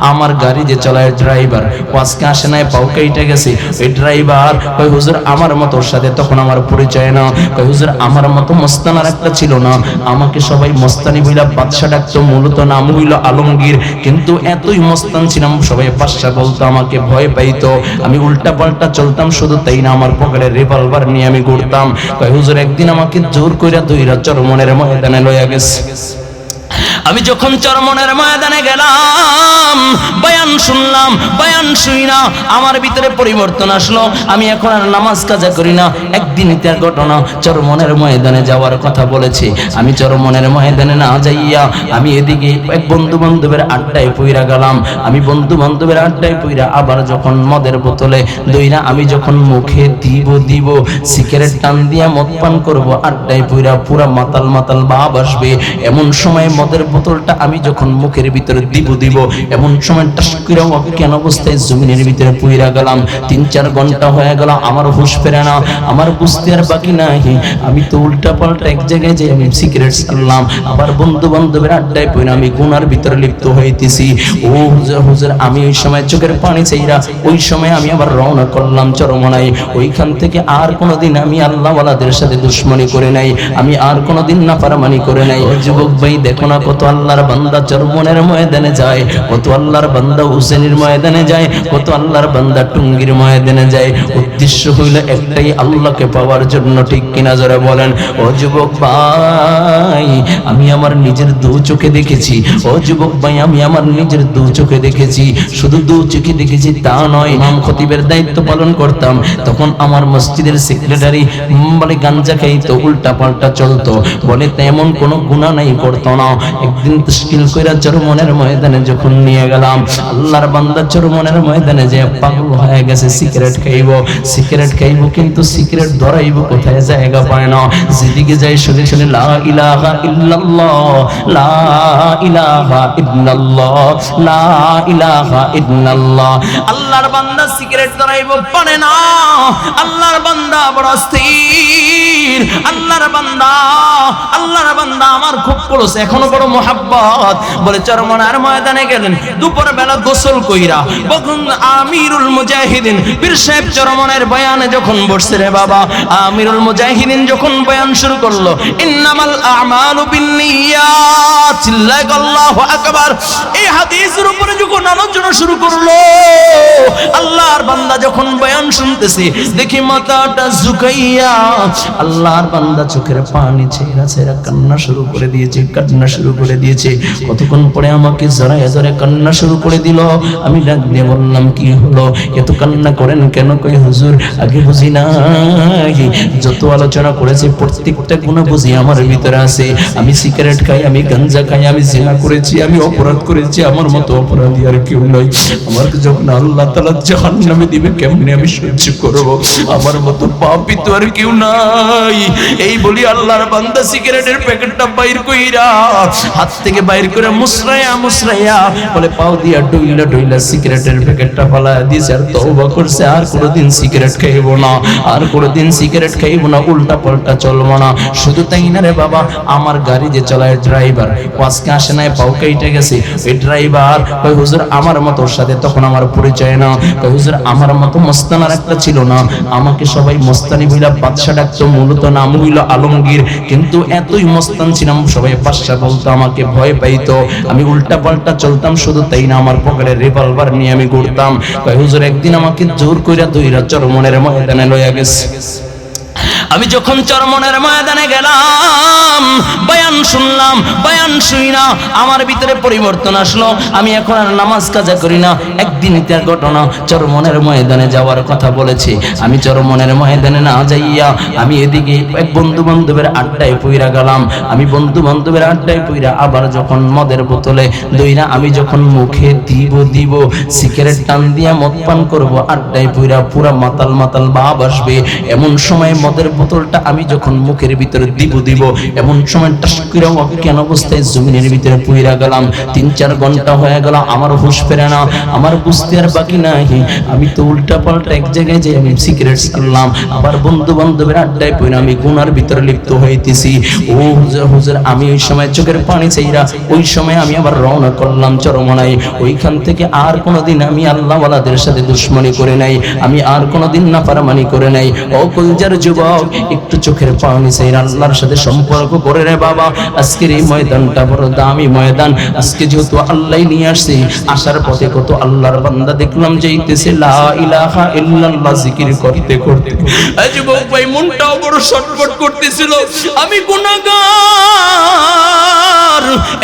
আমার গাড়ি যে চলায় ড্রাইভার আজকে আসে নাই, পাও কেটে গেছে। ওই ড্রাইভার কই হুজুর, আমার মতো ওর সাথে তখন আমার পরিচয় না। কই হুজুর, আমার মতো মস্তানার একটা ছিল না। আমাকে সবাই মস্তানি বইলা বাদশা ডাকতো, মূলত নাম হইল আলমগীর। কিন্তু এতই মস্তান ছিলাম, সবাই বাদশা বলতো, আমাকে ভয় পাইতো। আমি উল্টা পাল্টা চলতাম, শুধু তাই না, আমার পকেটে রিভলভার নিয়ে আমি ঘুরতাম। কই হুজুর, একদিন আমাকে জোর কইরা দইরা চরমনের ময়দানে লইয়া গেছে। আমি যখন চরমনের ময়দানে গেলাম, বয়ান শুনলাম, বয়ান শুই না, আমার ভিতরে পরিবর্তন আসলো। আমি এখন আর নামাজ কাজা করি না। একদিন তার ঘটনা চরমনের ময়দানে যাওয়ার কথা বলেছি। আমি চরমনের ময়দানে না যাইয়া আমি এদিকে এক বন্ধু বান্ধবের আড্ডায় পইরা গেলাম। আমি বন্ধু বান্ধবের আড্ডায় পইরা আবার যখন মদের বোতলে দইরা আমি যখন মুখে দিব দিব, সিগারেট টান দিয়া মদ পান করব, আড্ডায় পইরা পুরা মাতাল মাতাল ভাব আসবে। এমন সময় মদের বোতলটা আমি যখন মুখের ভিতরে দিব দিব, এমন সময় টাস অজ্ঞান অবস্থায় জমিনের ভিতরে পুইরা গেলাম। তিন, চার ঘণ্টা হয়ে গেল, আমার হুশ ফেরে না, আমার বুঝতে আর বাকি নাই আমি তো উল্টা পাল্টা এক জায়গায় যে আমি সিগারেট ছাড়লাম। আবার বন্ধু বান্ধবের আড্ডায় পড়ে আমি গুনার ভিতরে লিপ্ত হইতেছি। ও হুজুর হুজুর, আমি ওই সময় চোখের পানি চাইরা ওই সময় আমি আবার রওনা করলাম চরমনাই ওইখান থেকে আর কোনোদিন আমি আল্লাহওয়ালাদের সাথে দুশ্মনী করে নাই। আমি আর কোনোদিন না পারামানি করে নাই। যুবক ভাই, দেখো না কত আল্লাহর বান্দা চরমনের ময়দানে যায়, কত আল্লাহর বান্দা হুসেনের ময়দানে যায়, কত আল্লাহর বান্দা টুঙ্গির ময়দানে যায়। উদ্দেশ্য হইল একটাই, আল্লাহকে পাওয়ার জন্য ঠিক কিনা যারা বলেন, ও যুবক ভাই, আমি আমার নিজের দু চোখে দেখেছি, ও যুবক ভাই, আমি আমার নিজের দু চোখে দেখেছি, শুধু দু চোখে দেখেছি তা নয়, ইমাম খতিবের দায়িত্ব পালন করতাম, তখন আমার মসজিদের সেক্রেটারি বলে, গাঞ্জা খাইতো উল্টা পাল্টা চলতো, বলে, তেমন কোনো গুণা নাই, করতো না। একদিন তশকিল কইরা চরমনের ময়দানে যখন নিয়ে গেলাম, আল্লাহর বান্দা চরমনের ময়দানে যে পাগল হয়ে গেছে, সিগারেট খাইব সিগারেট খাইব, কিন্তু সিগারেট ধরাইব কোথায়? জায়গা পায় না। যেদিকে যাই শুনে শুনে, লা ইলাহা ইল্লাল্লাহ, লা ইলাহা ইল্লাল্লাহ, লা ইলাহা ইল্লাল্লাহ। আল্লাহর বান্দা সিগারেট ধরাইব পারে না। আল্লাহর বান্দা বড় স্থির আল্লাহর বান্দা আল্লাহর বান্দা আমার খুব পড়ছে এখনও বড় মোহাব্বত। বলে চরমনার ময়দানে গেলেন, দুপুর বেলা গোসল কইরা। তখন আমিরুল মুজাহিদিন, পীর সাহেব চরমনের বয়ানে যখন বসছে রে বাবা, আমিরুল মুজাহিদিন যখন বয়ান শুরু করল, ইন্নামাল আমালু বিন্নিয়াত চিল্লায় আল্লাহু আকবার। এই হাদিসের উপরে যখন আলোচনা শুরু করল, আল্লাহর বান্দা যখন বয়ান শুনতেছে, দেখি মাথাটা ঝুঁকাইয়া, আল্লাহর বান্দা চোখের পানি ছেড়া ছেড়া কান্না শুরু করে দিয়েছে, কান্না শুরু করে দিয়েছে, কতক্ষণ পরে আমাকে জড়ায় জড়ে কান্না শুরু করে দিল? আমি ডাক দিয়ে বললাম, কি হলো? এত কান্না করেন কেন কই হুজুর? আগে বুঝি নাই। যত আলোচনা করেছে, প্রত্যেকটা গুণ বুঝি আমার ভিতরে আছে। আমি সিগারেট খাই, আমি গাঞ্জা খাই, আমি জিনা করেছি, আমি অপরাধ করেছি, আমার মতো অপরাধী আর কেউ নয় আমার যখন আল্লাহ তালা জাহান্নামে দিবে, কেমনে আমি সহ্য করব? আমার মতো পাপি তো আর কেউ নাই। এই বলি আল্লাহর বান্দা সিগারেটের প্যাকেটটা বাইর কইরা হাত থেকে বাইর করে মুসরাইয়া মুসরাইয়া বলে, পাও দিয়া ডইলা ডইলা সিগারেটের প্যাকেটটা ফালায় দিয়েছে, আর তওবা করছে, আর কোনোদিন সিগারেট খাইবো না, আর কোনোদিন সিগারেট খাইবো না উল্টা পাল্টা চলবো না। শুধু তাই না রে বাবা, আমার গাড়ি যে চালায় ড্রাইভার আজকে আসে নাই, পাও কেটে গেছে। ওই ড্রাইভার কই হুজুর, আমার মতো ওর সাথে তখন আমার পরিচয় না। কই হুজুর, আমার মতো মস্তানার একটা ছিল না। আমাকে সবাই মস্তানি বইলা বাদশা ডাকতো, মূলত নাম হইল আলমগীর। কিন্তু এতই মস্তান ছিলাম, সবাই বাদশা বলতো আমাকে ভয় পাইতো। আমি উল্টা পাল্টা চলতাম, শুধু তাই না আমার পকেটে রিভলভার নিয়ে আমি ঘুরতাম। কই হুজুর, একদিন আমাকে জোর কইরা দুইরা চরমনের ময়দানে লইয়া গেছে। আমি যখন চরমনের ময়দানে গেলাম, বয়ান শুনলাম, বয়ান শুই না, আমার ভিতরে পরিবর্তন আসলো। আমি এখন আর নামাজ কাজা করি না। একদিন তার ঘটনা, চরমনের ময়দানে যাওয়ার কথা বলেছি। আমি চরমনের ময়দানে না যাইয়া, আমি এদিকে এক বন্ধু বান্ধবের আড্ডায় পইরা গেলাম। আমি বন্ধু বান্ধবের আড্ডায় পইরা আবার যখন মদের বোতলে দইরা, আমি যখন মুখে দিব দিব, সিগারেট টান দিয়া মদ পান করব, আড্ডায় পইরা পুরা মাতাল মাতাল ভাব আসবে। এমন সময় মদের বোতলটা আমি যখন মুখের ভিতরে দিব দিব, এমন সময় টাসকিরা অজ্ঞান অবস্থায় জমিনের ভিতরে পুইরা গেলাম। তিন, চার ঘণ্টা হয়ে গেল, আমার হুশ ফেরে না, আমার বুঝতে আর বাকি নাই। আমি তো উল্টা পাল্টা এক জায়গায় যে আমি সিগারেট করলাম। আবার বন্ধু বান্ধবের আড্ডায় পড়ে আমি গুনার ভিতরে লিপ্ত হইতেছি। ও হুজুর হুজুর, আমি ওই সময় চোখের পানি চাইরা ওই সময় আমি আবার রওনা করলাম চরমনাই ওইখান থেকে আর কোনোদিন আমি আল্লাহওয়ালাদের সাথে দুশ্মনী করে নাই। আমি আর কোনোদিন না পারামানি করে নাই। ও কলজার যুবক একটু চোখের পানি চাইরা আল্লাহর সাথে সম্পর্ক করে রে বাবা। আজকের এই ময়দানটা বড় দামি ময়দান। আজকে যেহেতু আল্লাহ নিয়ে আসছে, আসার পথে কত আল্লাহর বান্দা দেখলাম যাইতেছে লা ইলাহা ইল্লাল্লাহ জিকির করতে করতে। যুবক ভাই, মনটাও বড় শটপট করতেছিল। আমি গুনাহগার।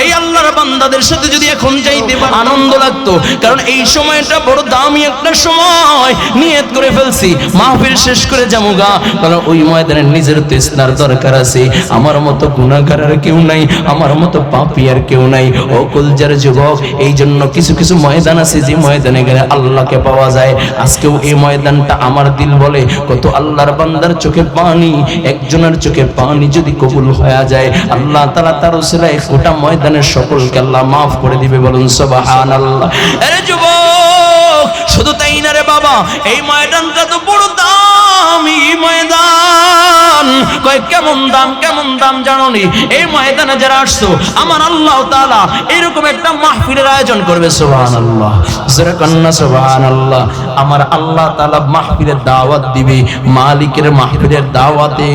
এই আল্লাহর বান্দাদের সাথে যদি এখন যাইতে পার, আনন্দ লাগতো। কারণ এই সময়টা বড় দামি একটা সময়। নিয়ত করে ফেলছি, মাহফিল শেষ করে যামুগা। কারণ ওই ময়দানে নিজের তেসনার দরকার আছে। আমার মতো গুনাহগার আর কেউ নাই, আমার মতো পাপী আর কেউ নাই। ও কুলজার যুবক এই জন্য কিছু কিছু ময়দান আছে যে ময়দানে গেলে আল্লাহকে পাওয়া যায়। আজকেও এই ময়দানটা আমার দিল বলে, কত আল্লাহর বান্দার চোখে পানি, একজনের চোখে পানি যদি কবুল হয়ে যায়, আল্লাহ তাআলা তার উসিলায় গোটা ময়দানের সকলকে আল্লাহ মাফ করে দিবে বলুন, সুবহানাল্লাহ। আরে যুবক, শুধু তাই না বাবা, এই ময়দানটা তো বড় দামি ময়দান। কয়, কেমন দাম কেমন দাম জানো নি এই ময়দানে যারা আসছো, আমার আল্লাহ তাআলা এরকম একটা মাহফিলের আয়োজন করবে, সুবহানাল্লাহ। যারা কান্না সুবহানাল্লাহ। আমার আল্লাহ তাআলা মাহফিলের দাওয়াত দিবে, মালিকের মাহফিলের দাওয়াতে,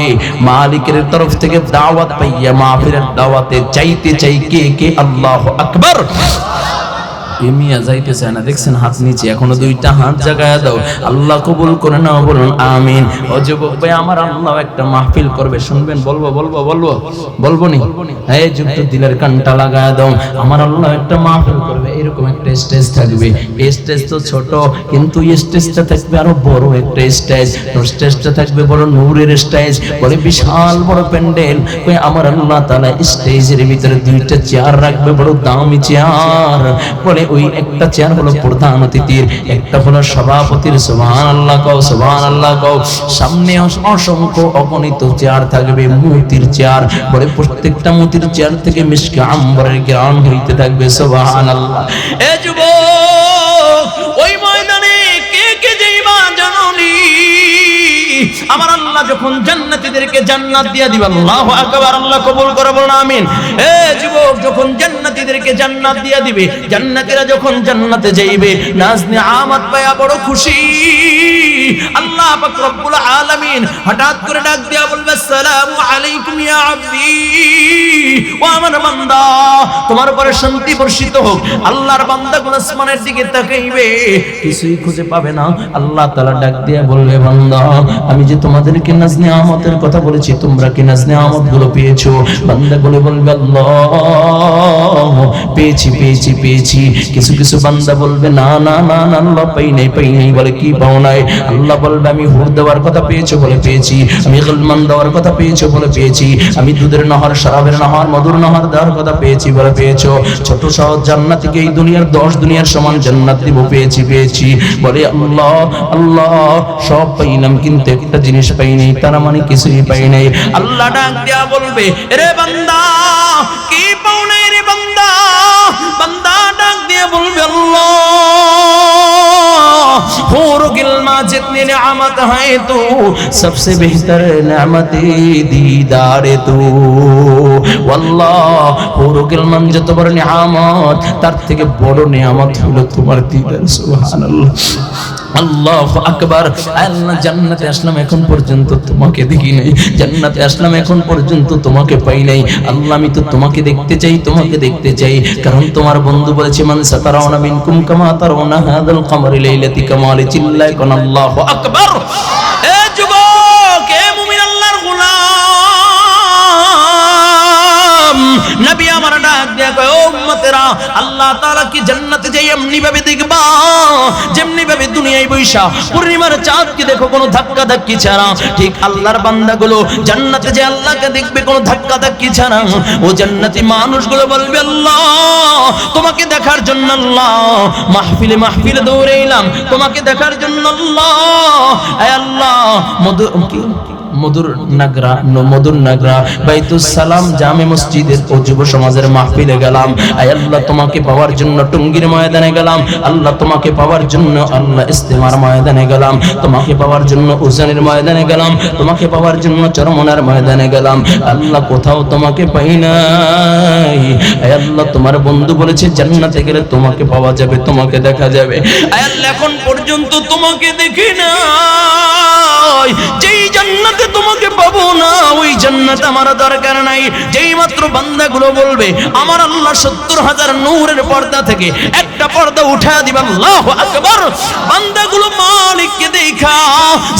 মালিকের তরফ থেকে দাওয়াত পাইয়া মাহফিলের দাওয়াতে চাইতে চাই কে কে? আল্লাহ আকবার। চায় না, দেখছেন হাত নিচে, এখনও দুইটা হাত জাগায় দাও। আল্লাহ কবুল করে নাও, বলুন আমিন। ও যুবক ভাই, আমার আল্লাহ একটা মাহফিল করবে, শুনবেন, বলব বলব বলব বলব নি? এই যুক্ত দিলের কানটা লাগায় দাও। আমার আল্লাহ একটা মাহফিল করবে, এরকম একটা স্টেজ থাকবে। স্টেজ তো ছোট, কিন্তু স্টেজটা থাকবে আরও বড় একটা স্টেজ। স্টেজটা থাকবে, বড় নূরের স্টেজ বলে বিশাল বড় প্যান্ডেল। আমার আল্লাহ তাআলা স্টেজের ভিতরে দুইটা চেয়ার রাখবে, বড় দামি চেয়ার। বলে ওই একটা চেয়ার হলো প্রধান অতিথির, একটা হলো সভাপতির সুবহান আল্লাহ কও সুবহান আল্লাহ কও। সামনে অস- অসংখ্য অগণিত চেয়ার থাকবে, মূর্তির চেয়ার। বলে প্রত্যেকটা মূর্তির চেয়ার থেকে মিশকে আম্বরের গ্রাম হইতে থাকবে সুবহান আল্লাহ এ যুবক! আমার আল্লাহ যখন জান্নাতীদেরকে জান্নাত দিয়া দিবেন আল্লাহু আকবার, আল্লাহ কবুল করে বলুন, আমিন। এ যুবক, যখন জান্নাতীদেরকে জান্নাত দিয়া দিবে, জান্নাতীরা যখন জান্নাতে যাইবে, নাজনি আমাত পায়া বড় খুশি। আল্লাহ পাক রব্বুল আলামিন হঠাৎ করে ডাক দিয়া বলবে, আসসালামু আলাইকুম ইয়া আব্দি আমার বান্দা, তোমার উপরে শান্তি বর্ষিত হোক। আল্লাহর আসমানের দিকে তাকাইবে। কিছুই খুঁজে পাবে না। আল্লাহ তাআলা ডাক বলবে, বান্দা, আমি যে তোমাদেরকে কথা বলেছি, তোমরা কি গুলো পেয়েছ? বান্দা বলে বলবে, আল্লাহ, পেয়েছি পেয়েছি পেয়েছি। কিছু কিছু বান্দা বলবে, না না না না, আল্লাহ পাই নাই পাই নাই। বলে, কি পাও নাই? আল্লাহ বলবে, আমি হুর দেওয়ার কথা পেয়েছ বলে পেয়েছি, আমি দেওয়ার কথা পেয়েছ বলে পেয়েছি, আমি দুধের নহর, শরাবের নহর, মধুর নহর দেওয়ার কথা পেয়েছি বলে পেয়েছ। ছোট সহজ জান্নাতিকে এই দুনিয়ার দশ দুনিয়ার সমান জান্নাত দিব, পেয়েছি পেয়েছি। বলে, আল্লাহ আল্লাহ, সব পাইলাম কিন্তু একটা জিনিস পাই নাই তারা মানে কিছুই পাই নাই। আল্লাহ ডাক দিয়া বলবে রে বান্দা जितनी नमत है तू, सबसे बेहतर नमत दीदार तू। वल्लाह পুরুকের নাম যত বড় নিয়ামত তার থেকে বড় নিয়ামত হলো তোমার দিদার সুবহানাল্লাহ আল্লাহ আকবার। আল্লাহ জান্নাতে আসলাম এখন পর্যন্ত তোমাকে দেখি নাই। জান্নাতে আসলাম এখন পর্যন্ত তোমাকে পাই নাই। আল্লাহ, আমি তো তোমাকে দেখতে চাই, তোমাকে দেখতে চাই। কারণ তোমার বন্ধু বলেছে, মান সাতারাউনা মিনকুম কামা তারাউনা হাদাল কমরি লাইলাতি কামালি চিল্লায় কোন আল্লাহু আকবার। এ যুবক! নবী আমার ডাক দিয়া ও উম্মতেরা, আল্লাহ তাআলা কি জান্নাতে যাই এমনি ভাবে দেখবা? যেমনি ভাবে দুনিয়ায় বৈশা, পূর্ণিমার চাঁদকে দেখো কোনো ধাক্কা ধাক্কি ছাড়া। ঠিক আল্লাহর বান্দাগুলো জান্নাতে যে আল্লাহকে দেখবে কোনো ধাক্কা ধাক্কি ছাড়া। ও জান্নাতি মানুষগুলো বলবে, আল্লাহ, তোমাকে দেখার জন্য আল্লাহ, মাহফিলে মাহফিলে দৌড়ে এলাম। তোমাকে দেখার জন্য আল্লাহ আল্লাহ, মধু কি মধুর নাগরা, ন- মধুর নাগরা। বাইতুস সালাম জামে মসজিদের ও যুব সমাজের মাহফিলে গেলাম। আয় আল্লাহ তোমাকে পাওয়ার জন্য টুঙ্গির ময়দানে গেলাম। আল্লাহ তোমাকে পাওয়ার জন্য আল্লাহ ইস্তেমার ময়দানে গেলাম। তোমাকে পাওয়ার জন্য উজানের ময়দানে গেলাম। তোমাকে পাওয়ার জন্য চরমনার ময়দানে গেলাম। আল্লাহ কোথাও তোমাকে পাই নাই। আয় আল্লাহ তোমার বন্ধু বলেছে, জান্নাতে গেলে তোমাকে পাওয়া যাবে, তোমাকে দেখা যাবে। আয় আল্লাহ, এখন পর্যন্ত তোমাকে দেখি নাই। যেই জান্নাতে তোমাকে পাবো না, ওই জান্নাত আমার দরকার নাই। যেই মাত্র বান্দাগুলো বলবে, আমার আল্লাহ সত্তর হাজার নূরের পর্দা থেকে একটা পর্দা উঠা দিবে, আল্লাহ আকবার। বান্দাগুলো মালিককে দেখা,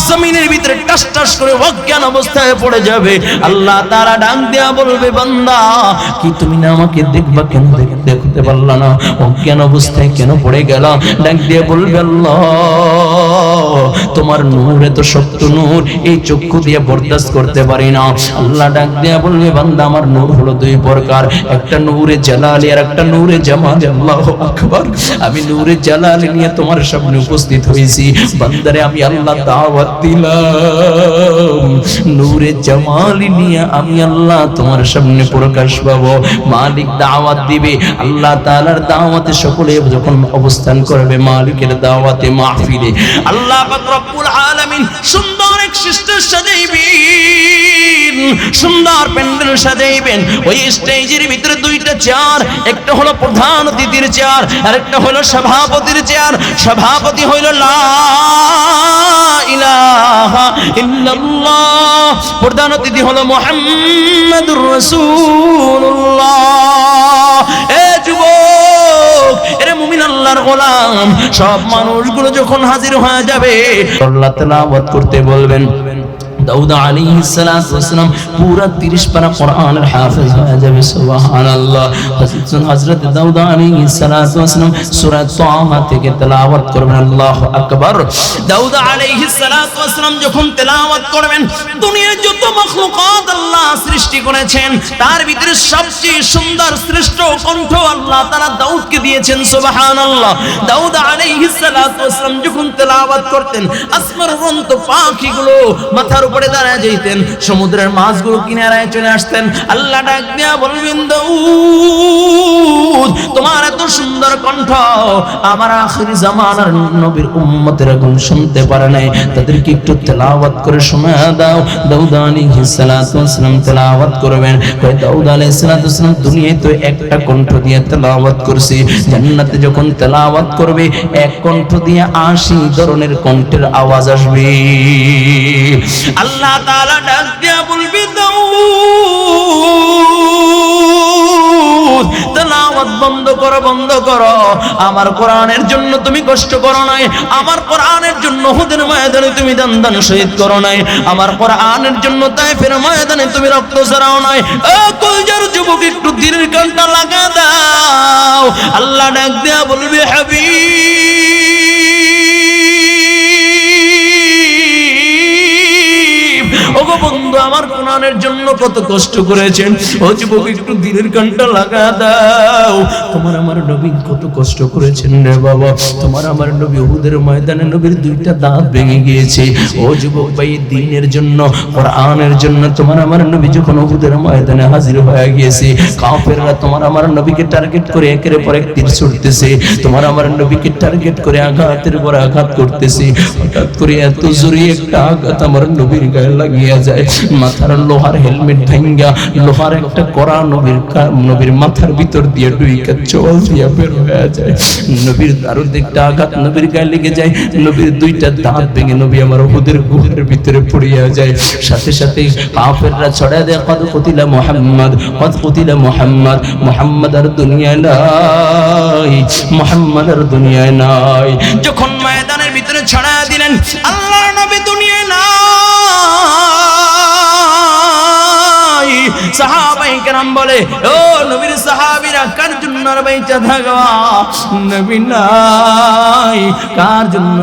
জমিনের ভিতরে টাস টাস করে অজ্ঞান অবস্থায় পড়ে যাবে। আল্লাহ তারা ডাক দেয়া বলবে, বান্দা, কি তুমি না আমাকে দেখবা কেন? দেখ- দেখতে পারলা না। অজ্ঞান অবস্থায় কেন পড়ে গেল ডাক দিয়ে বলবে, আল্লাহ তোমার নূরে তো সত্য নূর, এই চক্ষু দিয়ে বরদাস্ত করতে পারি না। আল্লাহ ডাক দিয়া বলবে বান্দা, আমার নূর হলো দুই প্রকার। একটা নূরে জালালি আর একটা নূরে জামাল। আল্লাহ আকবার। আমি নূরে জালালি নিয়ে তোমার সামনে উপস্থিত হয়েছি। বান্দারে, আমি আল্লাহ দাওয়াত দিলাম। নূরে জামালি নিয়ে আমি আল্লাহ তোমার সামনে প্রকাশ পাবো। মালিক দাওয়াত দিবে। আল্লাহ তাআলার দাওয়াতে সকলে যখন অবস্থান করবে, মালিকের দাওয়াতে মাহফিলে। আল্লাহ সুন্দর প্যান্ডেল সাজাইবেন। ওই স্টেজের ভিতরে দুইটা চেয়ার, একটা হলো প্রধান অতিথির চেয়ার আর একটা হলো সভাপতির চেয়ার। সভাপতি হইল লা প্রধান অতিথি হলো মুহাম্মাদুর রাসূলুল্লাহ। এরে আল্লাহর গোলাম। সব মানুষগুলো যখন হাজির হয়ে যাবে আল্লাহ তেলাওয়াত করতে বলবেন। দাউদ আলাইহিস ওয়াসসালাম পুরা 30 পারা কোরআনের হাফেজ হয়ে যাবে দাউদ তাহা থেকে তেলাওয়াত করবেন দাউদ ওয়াসসালাম যখন তেলাওয়াত করবেন, দুনিয়ার যত আল্লাহ সৃষ্টি করেছেন, তার ভিতরে সবচেয়ে সুন্দর শ্রেষ্ঠ কণ্ঠ আল্লাহ তাআলা দাউদকে দিয়েছেন, সুবহানাল্লাহ। দাউদ আলাইহিস ওয়াসসালাম যখন তেলাওয়াত করতেন আসমার পাখিগুলো মাথার উপরে দাঁড়ায় যেতেন সমুদ্রের মাছগুলো কিনারায় চলে আসতেন। আল্লাহ ডাক দিয়া বলবেন দাউদ তোমার এত সুন্দর কণ্ঠ, আমার আখির জামানার নবীর উম্মতের এখন শুনতে পারে নাই। তাদেরকে একটু তেলাওয়াত করে শোনা দাও। দাউদ আলাইহিস সালাতু ওয়াসসালাম তেলাওয়াত করবেন। কয়, দাউদ আলাইহিস সালাতু ওয়াসসালাম দুনিয়ায় তো একটা কণ্ঠ দিয়ে তেলাওয়াত করছি। জান্নাতে যখন তেলাওয়াত করবে, এক কণ্ঠ দিয়ে আশি ধরনের কণ্ঠের আওয়াজ আসবে। আল্লাহ তাআলা ডাক দিয়া বলবি বন্ধ করো বন্ধ করো। আমার কোরআনের জন্য তুমি কষ্ট করো নাই, আমার কোরআনের জন্য হুদের ময়দানে তুমি দান দান শহীদ করো নাই, আমার কোরআনের জন্য তাই ফের ময়দানে তুমি রক্ত ছড়াও নাই। ও কলজার যুবক, একটু দিনের কানটা লাগা দাও। আল্লাহ ডাক দেয়া বলবে, হাবিব ওগো বন্ধু, আমার কোরআনের জন্য কত কষ্ট করেছেন। ও যুবক, একটু দিনের কানটা লাগা দাও। তোমার আমার নবী কত কষ্ট করেছেন রে বাবা। তোমার আমার নবী উহুদের ময়দানে নবীর দুইটা দাঁত ভেঙে গিয়েছে। ও যুবক ভাই, দিনের জন্য, কোরআনের জন্য তোমার আমার নবী যখন উহুদের ময়দানে হাজির হয়ে গিয়েছে, কাফেররা তোমার আমার নবীকে টার্গেট করে একের পর এক তীর ছুটতেছে। তোমার আমার নবীকে টার্গেট করে আঘাতের পর আঘাত করতেছে। হঠাৎ করে এত জোরে একটা আঘাত আমার নবীর গায়ে লাগিয়ে যায়। মাথার লোহার হেলমেট লোহার একটা নবীর নবীর মাথার ভিতর দিয়ে ডুইকা চল দিয়া বের হয়ে যায়। নবীর আরও দিকটা আঘাত নবীর গায়ে লেগে যায়। নবীর দুইটা দাঁত ভেঙে নবী আমার হুদের ভিতরে পড়িয়া যায়। সাথে সাথে কাফেররা ছড়া দেয় কুতিলা মুহাম্মদ কুতিলা মুহাম্মদ মুহাম্মদ আর দুনিয়ায় নাই মুহাম্মদ আর দুনিয়ায় নাই। যখন ময়দানের ভিতরে ছড়া দিলেন, আল্লাহর নবী দুনিয়ায় বলে, ও নবীর সাহাবীরা, কার জন্য কার জন্য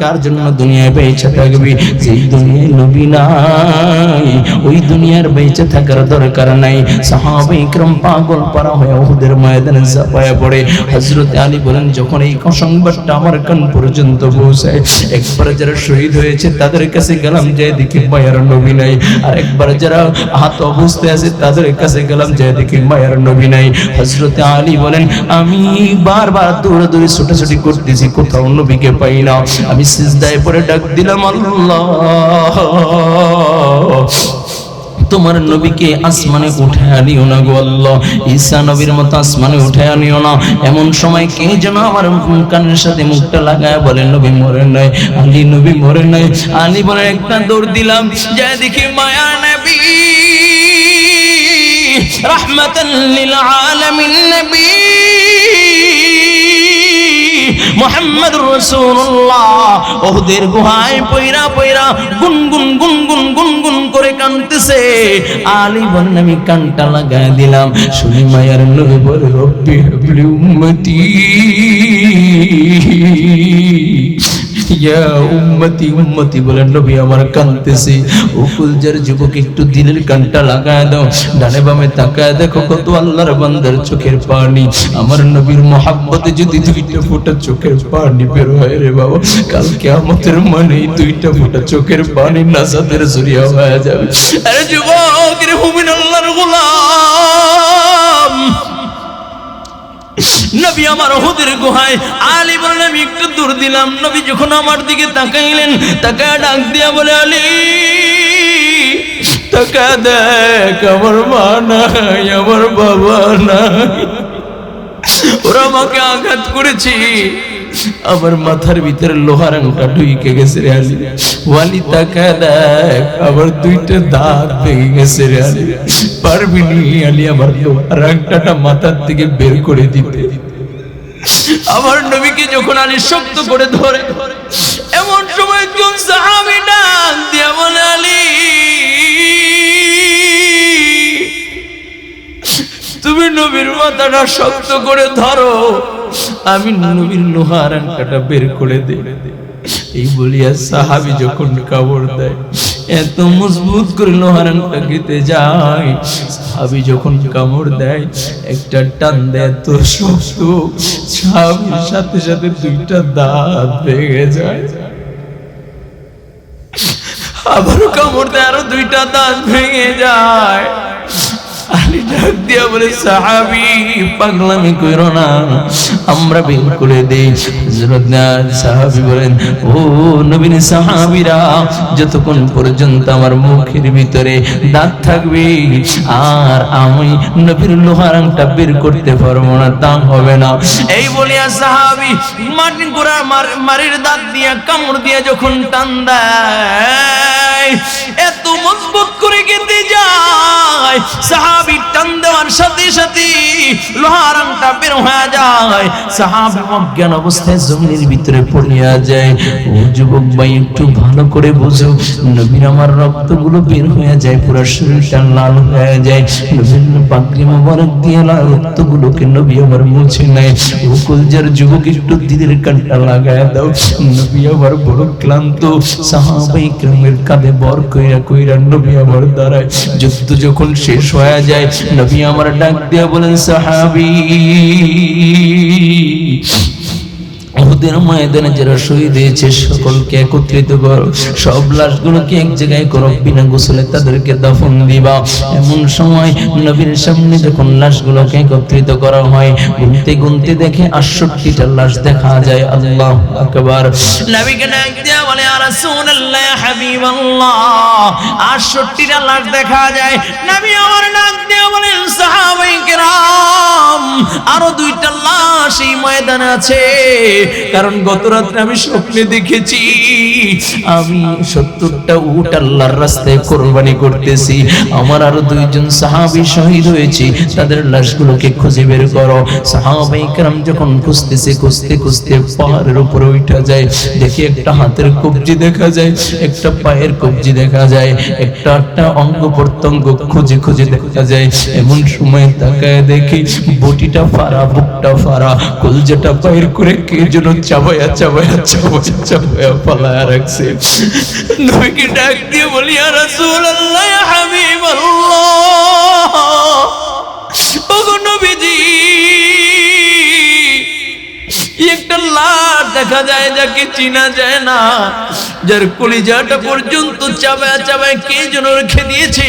কার জন্য দুনিয়ায় বেঁচে থাকবি? যেই দুনিয়ায় নবী নাই, ওই দুনিয়ার বেঁচে থাকার দরকার নাই। সাহাবাই পাগল পারা হয়ে ওহুদের ময়দানে চাপায়া পড়ে। হযরত আলী বলেন, যখন এই সংবাদটা আমার কান পর্যন্ত পৌঁছায় একবার যারা শহীদ হয়েছে তাদের কাছে গেলাম যে দেখি মায়ের নবী নাই। আর একবার যারা আহত অবস্থায় আছে তাদের কাছে গেলাম যে দেখি মায়ের নবী নাই। হযরত আলী বলেন, আমি বারবার দৌড়াদৌড়ি ছোটাছুটি করতেছি, কোথাও নবীকে পাই না। আমি সিজদায় পরে ডাক দিলাম, আল্লাহ, তোমার নবীকে আসমানে উঠে আনিও না গো আল্লাহ। ঈসা নবীর মতো আসমানে উঠে আনিও না। এমন সময় কে যেন আমার কানের সাথে মুখটা লাগায় বলে, নবী মরে নাই, আলী নবী মরে নাই। আলী বলে, একটা দৌড় দিলাম যা দেখি মায়া নবী রাহমাতাল লিল আলামিন নবী। মোহাম্মদ রসুল্লাহ ওদের গুহায় পয়রা পয়রা গুনগুন গুনগুন গুনগুন করে কানতেছে আলী বলেন আমি কানটা লাগায় দিলাম। শুনি মায়ার নবী বলে, রব্বি হাবলি উম্মতি। ইয়া উম্মতি উম্মতি বলে নবী, আমার উকুলজার যুবক, একটু দিলের কানটা লাগায় দাও। ডানে বামে তাকায় দেখো কত আল্লাহর বান্দার চোখের পানি। আমার নবীর মহাব্বতে যদি দুইটা ফোঁটা চোখের পানি বের হয় রে বাবা কালকে আমাদের মানে দুইটা ফোঁটা চোখের পানি নাসাদের জরিয়া হয়ে যাবে। আরে যুবক, রে নবী আমার ওহুদের গুহায়। আলী বলেন আমি একটু দূর দিলাম। নবী যখন আমার দিকে তাকাইলেন, তাকায় ডাক দিয়া বলে, আলী, তাকা দেখ, আমার মা নাই, আমার বাবা নাই। ওরা আমাকে আঘাত করেছে। আমার মাথার ভিতরে লোহার আংটা ঢুকে গেছে রে আলী। ওয়ালি, তাকা দেখ, আমার দুইটা দাঁত ভেঙে গেছে রে আলী। পারবি নি আলী, আমার লোহার আংটাটা মাথার থেকে বের করে দিতে। আমার নবীকে যখন আলী শক্ত করে ধরে, এমন সময় কোন সাহাবী ডাক দিয়া আলী, তুমি নবীর মাথাটা শক্ত করে ধরো, আমি নবীর লোহার আংটাটা বের করে দে এই বলিয়া সাহাবি যখন কাবড় দেয় এত মজবুত করে লোহার আংটা খেতে যায়। সাহাবি যখন কামড় দেয়, একটা টান দেয়, এত শক্ত। সাহাবির সাথে সাথে দুইটা দাঁত ভেঙে যায়। আবারও কামড় দেয়, আরও দুইটা দাঁত ভেঙে যায়। যতক্ষণ পর্যন্ত আমার মুখের ভিতরে দাঁত থাকবে, আর আমি নবীর লোহার আংটা বের করতে পারব না, তা হবে না। এই বলিয়া সাহাবি মাটিন গোড়া মারির দাঁত দিয়া, কামড় দিয়া যখন টান দেয় এত মজবুত করে যায়। সাহাবি টান দেওয়ার সাথে সাথে লোহার আংটা বের হয়ে যায়। সাহাবি অজ্ঞান অবস্থায় ভিতরে পড়িয়া যায়। ও যুবক ভাই, একটু ভালো করে বুঝো, নবীর আমার বের হয়ে যায়, পুরো শরীরটা লাল হয়ে যায়। মোবারক দিয়ে লাল নবী আমার মুছে নেয়। ও কলজার যুবক, একটু দিদের লাগায় দাও। নবী আমার বড় ক্লান্ত। সাহাবাই ক্রমের কাঁধে বর কইরা কইরা নবী আমার দাঁড়ায় যুদ্ধ যখন শেষ হয়ে যায়, নবী আমার ডাক দিয়া বলেন, সাহাবি ওদের ময়দানে যারা শহীদ হয়েছে, সকলকে একত্রিত করো। সব লাশগুলোকে এক জায়গায় করো, বিনা গোসলে তাদেরকে দাফন দিবা। এমন সময় নবীর সামনে যখন লাশগুলোকে একত্রিত করা হয়, গুনতে গুনতে দেখে আটষট্টিটা লাশ দেখা যায়। আল্লাহ আকবার। নবীকে ডাক দিয়া বলে আর রাসূলুল্লাহ হাবিবাল্লাহ। আটষট্টিটা লাশ দেখা যায়। নবী আমার ডাক দিয়া সাহাবাই কেরাম, আরও দুইটা লাশ এই ময়দানে আছে। কারণ গত রাত্রে আমি স্বপ্নে দেখেছি, আমি সত্তরটা উট আল্লাহর রাস্তায় কোরবানি করতেছি। আমার আরও দুইজন সাহাবি শহীদ হয়েছে, তাদের লাশগুলোকে খুঁজে বের করো। সাহাবাই কারাম যখন খুঁজতেছে, খুঁজতে খুঁজতে পাহাড়ের উপরে উঠা যায়। দেখি একটা হাতের কবজি দেখা যায়, একটা পায়ের কবজি দেখা যায়, একটা একটা অঙ্গ প্রত্যঙ্গ খুঁজে খুঁজে দেখা যায়। এমন সময় তাকায় দেখি, বটিটা ফারা বুকটা ফারা কলজাটা পায়ের করে কে যেন চাবায়া চাবায়া চাবায়া চাবায়া পালায়া রাখছে নবীকে ডাক দিয়ে বলি আর রাসূলুল্লাহ ইয়া হাবিবাল্লাহ ওগো নবীজি একটা লাশ দেখা যায় যাকে চিনা যায় না যার কলিজাটা পর্যন্ত চাবায় চাবায় কে যেন রেখে দিয়েছে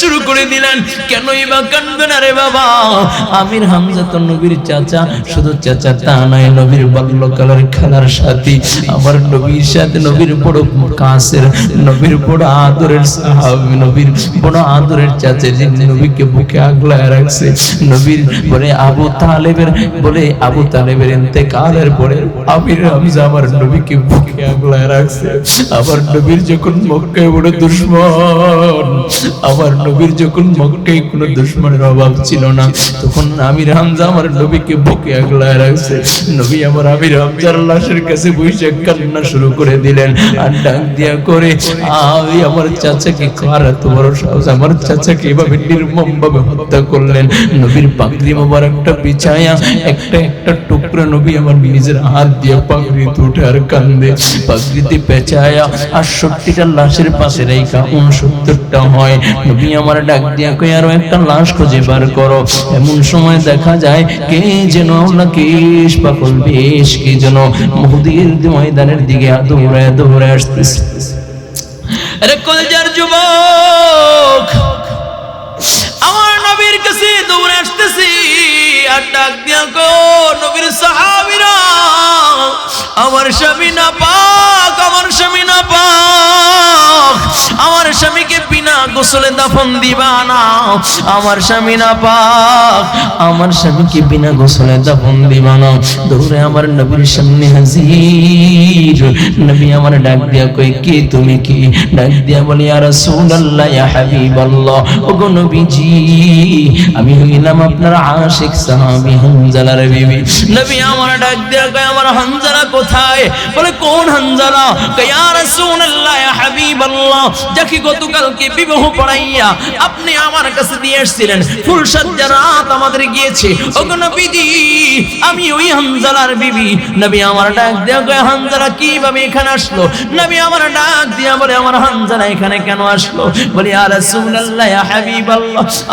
শুরু করে দিলেন। কেনই বা কান্দবে না রে বাবা? আমির হামজা তো নবীর চাচা, শুধু চাচা তা নয়, নবীর বাল্যকালের খেলার সাথী। আমার নবীর সাথে নবীর বড় কাছের, নবীর বড় আদরের সাহাবী, নবীর বড় আদরের চাচা যে নবীকে বুকে আগলায় রাখছে। নবীর বলে, আবু তালেবের বলে, আবু তালেবের ইন্তেকালের পরে আমির হামজা আমার নবীকে বুকে আগলায় রাখছে। আমার নবীর যখন মক্কায় বড় দুশ্মন, আমার নবীর যখন মক্কায় কোনো দুশ্মনের অভাব ছিল না, তখন আমির হামজা আমার নবীকে বুকে আগলায় রাখছে। নবী আমার আমির হামজার লাশের কাছে বসে কান্না শুরু করে দিলেন আর ডাক দিয়া করে আমি আমার চাচাকে কার বড় সাহস। আমার চাচাকে এভাবে নির্মম ভাবে হত্যা করলেন। নবীর পাগড়ি মোবারকটা বিছায়া একটা একটা টুকরা নবী আমার নিজের হাত দিয়ে পাগড়িতে উঠে আর কান্দে। পাগড়িতে পেঁচায়া আটষট্টিটা লাশের পাশে রেখা উনসত্তরটা হয়। নবী আমার ডাক দিয়া কই আরও একটা লাশ খুঁজে বার করো। এমন সময় দেখা যায়, কে যেন নাকিস পাগল বেশ কে যেন মহুদির ময়দানের দিকে দৌড়ায় দৌড়ায় আসতেছে। আরে কলজার যুবক, আমার নবীর কাছে দৌড়ে আসতেছি আর ডাক দিয়া গো, নবীর সাহাবীরা, আমার স্বামী না পাক আমার স্বামী না পাক আমার স্বামীকে বিনা গোসলে দাফন দিবা না। আমার স্বামী না পাক, আমার স্বামীকে বিনা গোসলে দাফন দিবা না। দৌড়ে আমার নবীর সামনে হাজির। নবী আমার ডাক দিয়া কই কে তুমি কি? ডাক দিয়া বলি আর রাসূলুল্লাহ, ইয়া হাবিবাল্লাহ। ওগো নবীজি, আমি হইলাম আপনার আশিক সাহাবী হানজালার বিবি। নবী আমার ডাক দিয়া কই আমার হানজালা কোথায়? বলে, কোন হানজালা? কই ইয়া রাসূলুল্লাহ, ইয়া হাবিবাল্লাহ। যাকে গতকালকে বিবাহ পড়াইয়া আপনি আমার কাছে দিয়ে এসেছিলেন ফুল রাত আমাদের গিয়েছে আমি ওই হানজালার বিবি। নবী আমার ডাক হানজালা কীভাবে এখানে আসলো? নবী আমার ডাক দিয়া বলে, আমার হানজালা এখানে কেন আসলো? বলি আর রাসূলুল্লাহ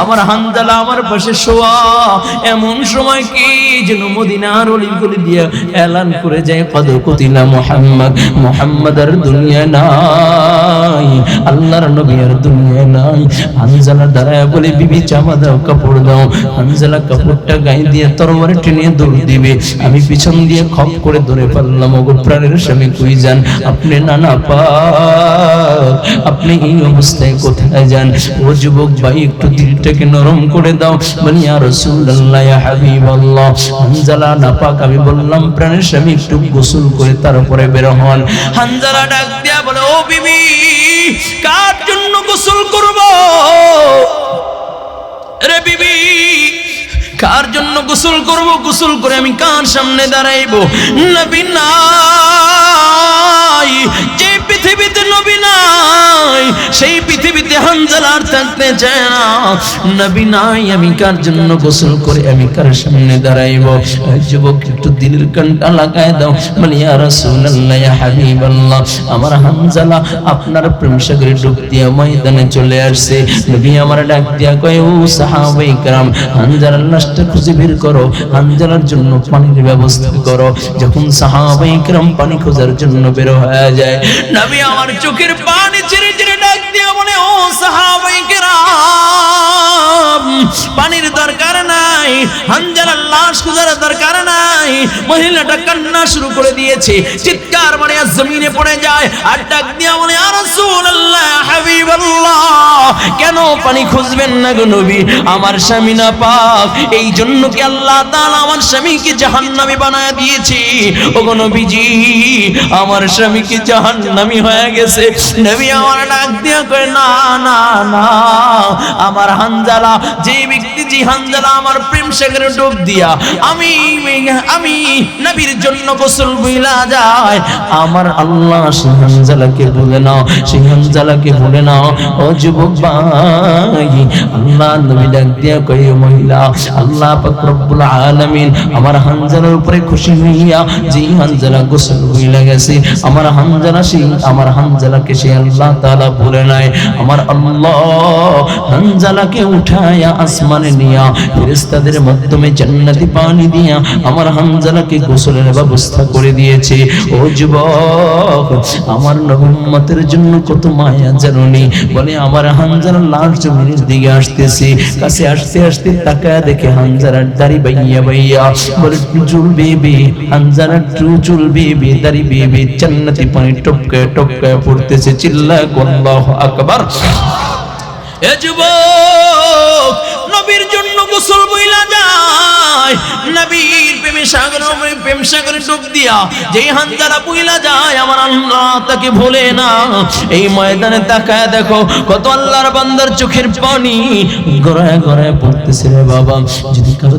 আমার হানজালা আমার পাশে শোয়া। এমন সময় কি যেন মদিনার অলিগুলি দিয়ে এলান করে যায় কদ মুহাম্মদ দুনিয়া নাই। আল্লাহর নবী আর দুনিয়া নাই। হানজালা দাঁড়ায় বলে, বিবি, জামা দাও, কাপড় দাও। হানজালা কাপড়টা গায়ে দিয়ে তরবারে টেনে দৌড় দিবে। আমি পিছন দিয়ে খপ করে ধরে পারলাম ওগো প্রাণের স্বামী, কই যান? আপনি নানা পাক আপনি এই অবস্থায় কোথায় যান? ও যুবক, ভাই, একটু দিলটাকে নরম করে দাও। বলি, ইয়া রাসূলুল্লাহ, ইয়া হাবিবাল্লাহ। হানজালা নাপাক, আমি বললাম, প্রাণের স্বামী, একটু গোসল করে তারপরে বের হন। হানজালা ডাক দিয়া বলে, ও বিবি কার জন্য গোসল করব? রে বিবি, কার জন্য গোসল করব? গোসল করে আমি কার সামনে দাঁড়াইবো? নবী নাই যে পৃথিবীতে নবী নাই নাই সেই পৃথিবীতে হানজালা আর থাকতে চায় না নবী নাই আমি কার জন্য গোসল করে আমি কার সামনে দাঁড়াইব ওই যুবক একটু দিলের কানটা লাগায় দাও বলি ইয়া রাসূলুল্লাহ ইয়া হাবিবাল্লাহ আমার হানজালা আপনার প্রেম সাগরে ডুব দিয়া ময়দানে চলে আসছে নবী আমার ডাক দিয়া কয় ও সাহাবাই کرام হানজালার লাশটা খুঁজে বের করো হানজালার জন্য পানির ব্যবস্থা করো যখন সাহাবাই کرام পানি খোঁজার জন্য জন্য বের হয়ে যায়। নবী আমার চোখের পানি ছেড়ে ছেড়ে ডাক দিয়ে বলে, ও সাহাবাই পানির দরকার নাই হানজালার লাশ খুঁজার দরকার নাই। মহিলাটা কান্না শুরু করে দিয়েছে। চিৎকার মানে জমিনে পড়ে যায় আর ডাক দিয়া বলে আর রাসূলুল্লাহ, হাবিবাল্লাহ, কেন পানি খুঁজবেন না গো নবী? আমার স্বামী না পাক। এই জন্য কি আল্লাহ তাআলা আমার স্বামীকে জাহান্নামে বানায় দিয়েছে? ও গো নবীজি আমার স্বামী কি জাহান নামি হয়ে গেছে। নবী আমার ডাক দিয়া কয়, না না না, আমার হানজালা যে জি হানজালা আমার প্রেম সাগরে ডুব দিয়া, আমি আমি নবীর জন্য গোসল যায় আমার আল্লাহ হানজালাকে বলে নাও হানজালাকে বলে নাও, ও যুবক ভাই, আল্লাহ নবী ডাক দিয়া কই মহিলা, আল্লাহ পাক রব্বুল আলামিন আমার হানজালার উপরে খুশি হইয়া যে হানজালা গোসল বুইলা গেছে, আমার হানজালা সেই, আমার হানজালাকে সেই আল্লাহ তাআলা বলে নাই। আমার আল্লাহ হানজালাকে উঠায়া আসমানে নিয়া, ফেরেশতাদের মাধ্যমে জান্নাতি পানি দিয়া আমার হানজালাকে গোসলের ব্যবস্থা করে দিয়েছে। ও যুবক, আমার নবুম্মতের জন্য কত মায়া জাননি। বলে, আমার হানজালা লাল জমিনের দিকে আসতেছে। কাছে আসতে আসতে তাকায় দেখে হানজালার দাড়ি বাইয়া বাইয়া বলে, চুল বেবে হানজালার টু চুল বেবে, দাড়ি বেবে, জান্নাতি পানি টপকায় টপকায় পড়তেছে। চিল্লা আল্লাহু আকবার। এ যুবক গোসল বইলা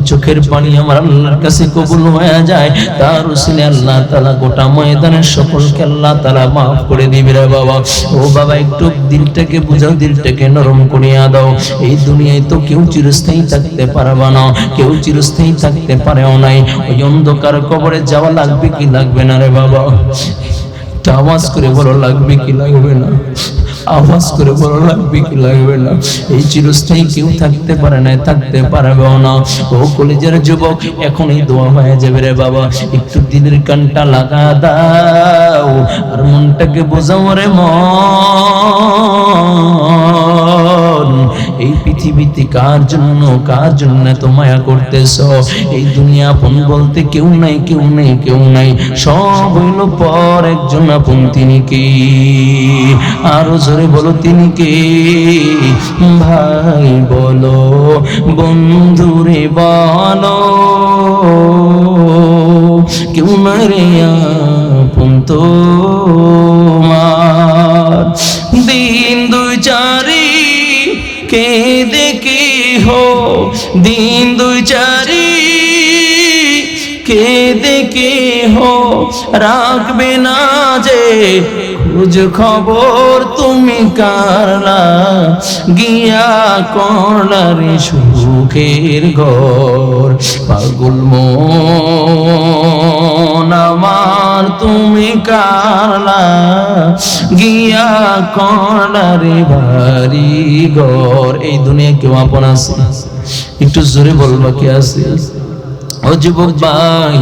চোখের পানি। আমার আল্লাহর কাছে কবুল হয়ে যায়, তার উসিলে আল্লাহ তাআলা গোটা ময়দানের সকলকে আল্লাহ তাআলা মাফ করে রে বাবা। ও বাবা, একটু দিলটাকে বুঝাও, দিলটাকে নরম করিয়া দাও। এই দুনিয়ায় তো কেউ চিরস্থায়ী থাকতে পারবা না। কেউ চিরস্থায়ী থাকতে পারেও নাই। ওই অন্ধকার কবরে যাওয়া লাগবে কি লাগবে না রে বাবা? আওয়াজ করে বলো, লাগবে কি লাগবে না? আওয়াজ করে বলো, লাগবে কি লাগবে না? এই চিরস্থায়ী কেউ থাকতে পারে না থাকতে পারবেও না। ও কলেজের যুবক এখন এই দোয়া হয়ে যাবে রে বাবা। একটু দিনের কানটা লাগা দাও, আর মনটাকে বোঝাও রে মন। এই পৃথিবীতে কার জন্য কার জন্য এত মায়া করতেছ? এই দুনিয়া আপন বলতে কেউ নাই কেউ নাই কেউ নাই। সব হইল পর একজন আপন তিনি কে? আরও জোরে বলো তিনি কে? ভাই বলো, বন্ধুরে বলো, কেউ না রে আপন তোমার। দিন দুই চারি কে দেখে হো? দিন দুই চারি কে দেখে হো? রাখবে না যে খোঁজ খবর তুমি কারলা, গিয়া করলারে সুখের ঘর, পাগল মন। আমার তুমি কারলা গিয়া করলারে ভারি ঘর। এই দুনিয়া কেউ আপন আছে? একটু জোরে বলবা কে আছে? ভাই,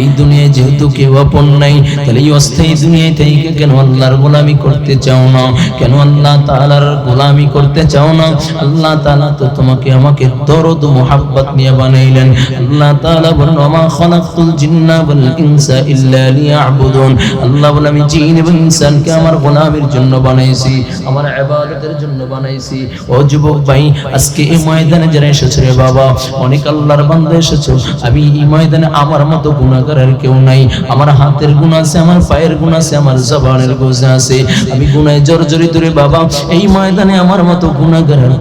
এই দুনিয়ায় যেহেতু কেউ আপন নাই, তাহলে এই অস্থায়ী দুনিয়ায় কেন আল্লাহর গোলামি করতে চাও না? কেন আল্লাহ তাআলার গোলামি করতে চাও না? আল্লাহ তাআলা তো তোমাকে আমাকে দরদ মোহাব্বত নিয়ে বানাইলেন। আল্লাহ ওমা খালাকতুল জিন্না ওয়াল ইনসা ইল্লা আল্লাহ বলে আমি জিন এবং ইনসানকে আমার গোলামির জন্য বানাইছি, আমার জন্য বানাইছি। ও যুবক ভাই, আজকে এই ময়দানে যারা এসেছ রে বাবা, অনেক আল্লাহর বান্দা এসেছ। আমি এই ময়দানে আমার মতো কেউ নাই। আমার হাতের গুণ আছে, আমার পায়ের গুণ আছে, আমার জবানের আছে। আমি রে বাবা, এই ময়দানে আমার মতো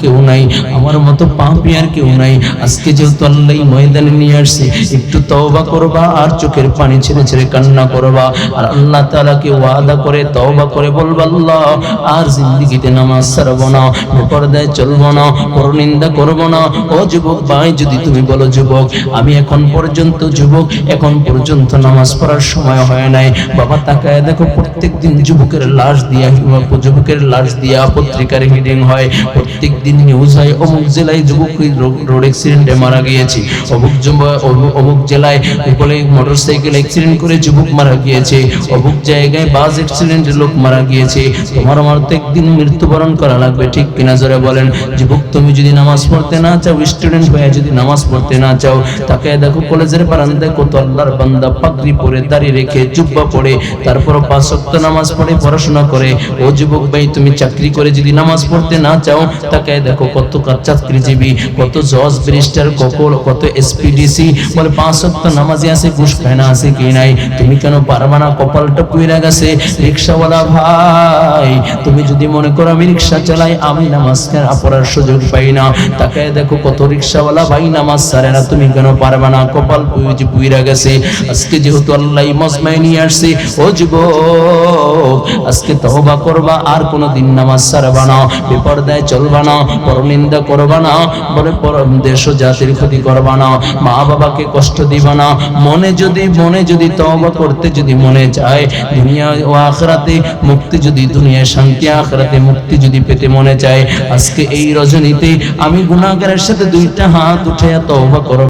কেউ নাই। আমার মতো পাপি আর কেউ নাই। আজকে যেহেতু আল্লাহ ময়দানে নিয়ে আসছে, একটু তওবা করবা আর চোখের পানি ছেড়ে ছেড়ে কান্না করবা। আর আল্লাহ তাআলাকে ওয়াদা করে, তওবা করে বলবা, আল্লাহ, আর জিন্দেগিতে নামাজ ছাড়বো না, বেপরদায় চলবো না, পরনিন্দা করব না। ও যুবক ভাই, যদি তুমি বলো, যুবক, আমি এখন পর্যন্ত যুবক, এখন পর্যন্ত নামাজ পড়ার সময় হয় নাই। বাবা তাকায়, দেখো প্রত্যেক দিন যুবকের লাশ দিয়া যুবকের লাশ দিয়া পত্রিকার হিডিং হয়। প্রত্যেক দিন নিউজ হয়, অমুক জেলায় যুবক রোড অ্যাক্সিডেন্টে মারা গিয়েছে। অমুক অমুক- জেলায় বলে মোটরসাইকেল অ্যাক্সিডেন্ট করে যুবক মারা গিয়েছে। অমুক জায়গায় বাস অ্যাক্সিডেন্টে লোক মারা গিয়েছে। তোমার আমার তো একদিন মৃত্যুবরণ করা লাগবে, ঠিক কিনা জোরে বলেন? যুবক, তুমি যদি নামাজ পড়তে না চাও স্টুডেন্ট হয়ে যদি নামাজ পড়তে না চাও তাকে দেখো কলেজের বারান্দায় কত আল্লাহর বান্দা পাগড়ি পরে দাড়ি রেখে জুব্বা পড়ে তারপর পাঁচ ওয়াক্ত নামাজ পড়ে, পড়াশোনা করে। ও যুবক, ভাই, তুমি চাকরি করে যদি নামাজ পড়তে না চাও তাকে দেখো কত কা- চাকরিজীবী, কত জজ, ব্যারিস্টার, ককল, কত এসপিডিসি। বলে, পাঁচ ওয়াক্ত নামাজে আছে, ঘুষ খায় না, আছে কি নাই? তুমি কেন পারবা না, কপালটা পুইরা গেছে? রিক্সাওয়ালা ভাই, তুমি যদি মনে করো আমি রিক্সা চালাই, আমি নামাজ পড়ার সুযোগ পাই না। তাকে দেখো কত রিক্সাওয়ালা ভাই নামাজ ছাড়ে না, তুমি কেন পারবা না? কপাল পুই- পুইরা গেছে। আজকে যেহেতু আল্লাহ মজমায় নিয়ে আসছে, ও যুবক, আজকে তওবা করবা, আর কোনোদিন নামাজ ছাড়বা না, বিপর্দায় চলবা না, পরনিন্দা করবা না, বলে পর দেশ জাতির ক্ষতি করবা না মা বাবাকে কষ্ট দিবা না, মনে যদি মনে যদি তওবা করতে যদি মনে চায়, দুনিয়া ও আখরাতে মুক্তি যদি, দুনিয়ায় শান্তি, আখরাতে মুক্তি যদি পেতে মনে চায়, আজকে এই রজনীতে আমি গুনাহগারের সাথে দুইটা হাত উঠে তওবা করো